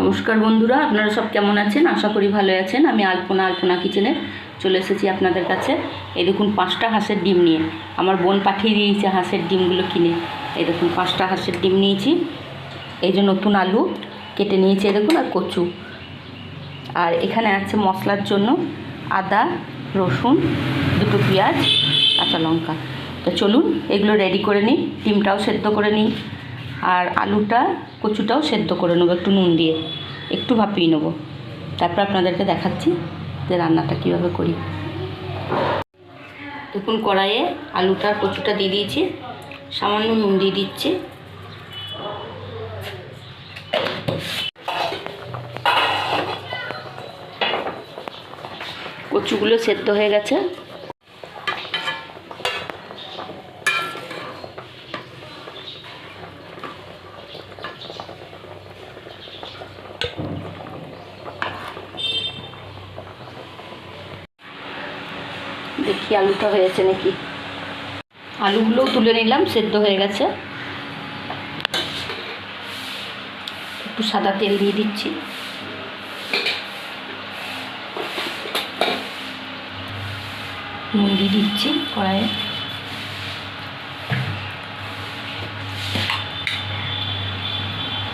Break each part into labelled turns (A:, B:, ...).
A: নমস্কার বন্ধুরা, আপনারা সব কেমন আছেন? আশা করি ভালো আছেন। আমি আলপনা আলপনা কিচেনে চলে এসেছি আপনাদের কাছে। এই দেখুন, পাঁচটা হাঁসের ডিম নিয়ে। আমার বোন পাঠিয়ে দিয়েছে হাঁসের ডিমগুলো কিনে। এই দেখুন, পাঁচটা হাঁসের ডিম নিয়েছি। এই যে নতুন আলু কেটে নিয়েছি, এই দেখুন, আর কচু। আর এখানে আছে মশলার জন্য আদা, রসুন, দুটো পেঁয়াজ, কাঁচা লঙ্কা। তো চলুন, এগুলো রেডি করে নিই। ডিমটাও সেদ্ধ করে নিই। আর আলুটা, কচুটাও সেদ্ধ করে নেব, একটু নুন দিয়ে। একটু ভাপিয়ে নেব। তারপর আপনাদেরকে দেখাচ্ছি যে রান্নাটা কীভাবে করি। দেখুন, কড়াইয়ে আলুটা, কচুটা দিয়ে দিয়েছি। সামান্য নুন দিয়ে দিচ্ছি। কচুগুলো সেদ্ধ হয়ে গেছে। দেখি আলুটা হয়েছে নাকি। আলুগুলোও তুলে নিলাম, সেদ্ধ হয়ে গেছে। একটু সাদা তেল দিয়ে দিচ্ছি। নুন দিয়ে দিচ্ছি কড়াইয়ে।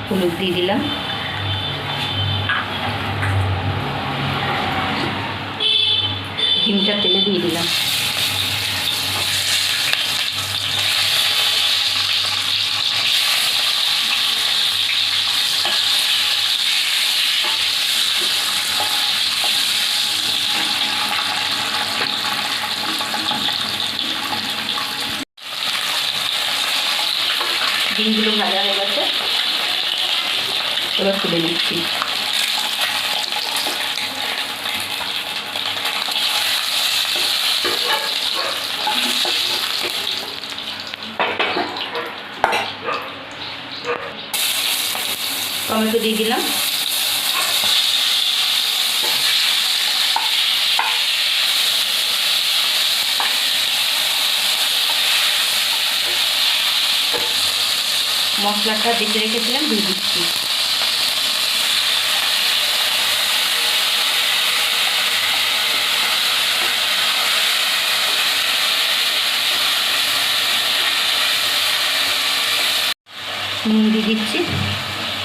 A: হলুদ দিয়ে দিলাম। ডিমটা তেলে দিয়ে দিলাম। ডিমগুলো ভাজা হয়ে গেছে। এবার তুলে নিচ্ছি। টমেটো দিয়ে দিলাম। মশলাটা বেঁচে রেখেছিলাম দিয়ে দিচ্ছি। নুন দিয়ে দিচ্ছি।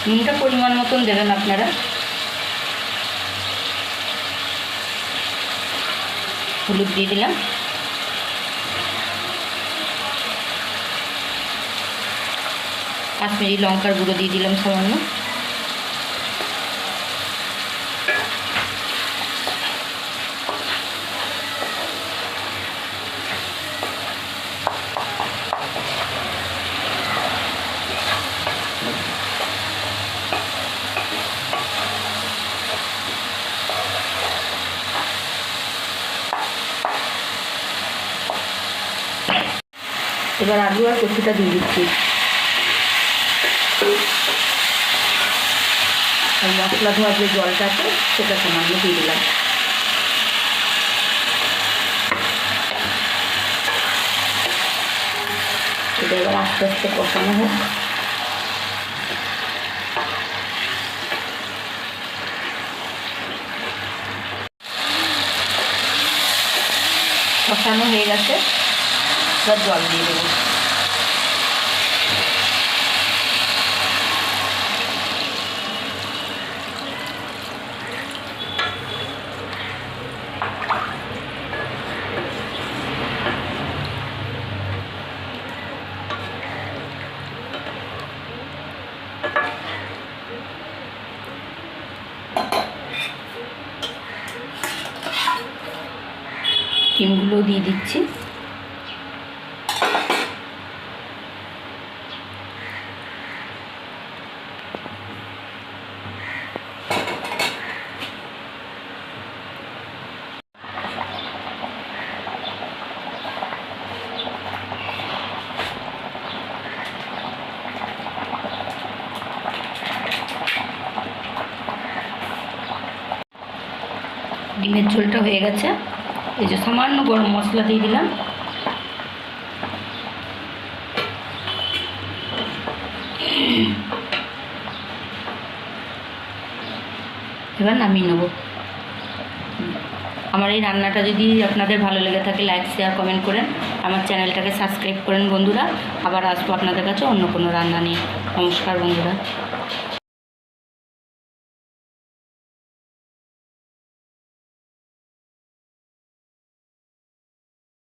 A: নুনটা পরিমাণ মতন দেবেন আপনারা। হলুদ দিয়ে দিলাম। কাশ্মীরি লঙ্কার গুঁড়ো দিয়ে দিলাম সামান্য। এবার আলু আর কচুটা দিয়ে দিচ্ছি। আর মশলা ধোয়ার যে জলটা আছে, সেটা সামান্য দিয়ে দিলাম। এটা এবার আস্তে আস্তে কষানো হোক। কষানো হয়ে গেছে। এবার জল দিয়ে দেবো ডিমগুলো দিয়ে দিচ্ছি। ডিমের ঝোলটা হয়ে গেছে। এই যে সামান্য গরম মশলা দিয়ে দিলাম। এবার নামিয়ে নেব। আমার এই রান্নাটা যদি আপনাদের ভালো লেগে থাকে লাইক শেয়ার কমেন্ট করেন আমার চ্যানেলটাকে সাবস্ক্রাইব করেন বন্ধুরা। আবার আসব আপনাদের কাছে অন্য কোনো রান্না নিয়ে। নমস্কার বন্ধুরা।